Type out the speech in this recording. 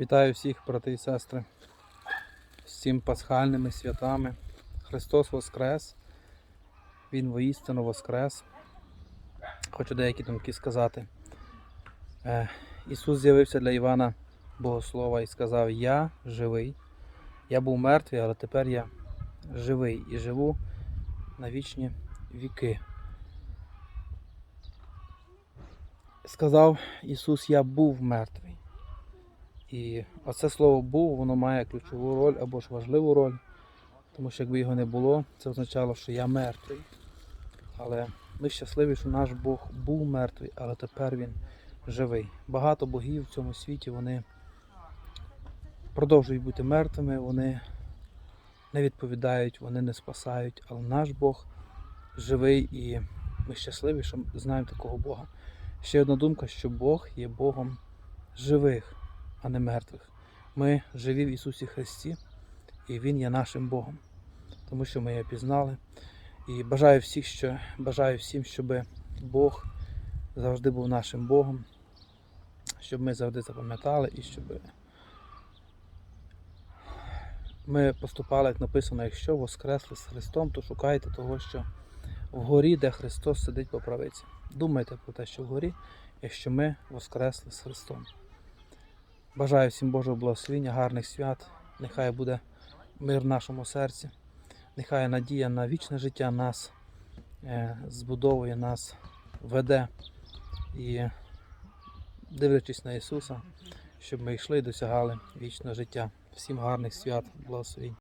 Вітаю всіх, брати і сестри, з цим пасхальними святами. Христос Воскрес, Він воістину Воскрес. Хочу деякі думки сказати. Е, Ісус з'явився для Івана Богослова і сказав: Я живий. Я був мертвий, але тепер я живий і живу на вічні віки. Сказав Ісус, я був мертвий. І оце слово був, воно має ключову роль або ж важливу роль, тому що якби його не було, це означало, що я мертвий. Але ми щасливі, що наш Бог був мертвий, але тепер він живий. Багато богів в цьому світі вони продовжують бути мертвими, вони не відповідають, вони не спасають, але наш Бог живий і ми щасливі, що знаємо такого Бога. Ще одна думка, що Бог є Богом живих а не мертвих. Ми живі в Ісусі Христі, і Він є нашим Богом, тому що ми його пізнали. І бажаю всіх, що бажаю всім, щоб Бог завжди був нашим Богом, щоб ми завжди запам'ятали і щоб ми поступали, як написано, якщо воскресли з Христом, то шукайте того, що вгорі, де Христос сидить по правиці. Думайте про те, що вгорі, якщо ми воскресли з Христом. Бажаю всім Божого благословення, гарних свят. Нехай буде мир в нашому серці. Нехай надія на вічне життя нас е, збудовує, нас веде і дивлячись на Ісуса, щоб ми йшли і досягали вічного життя. Всім гарних свят, благословень.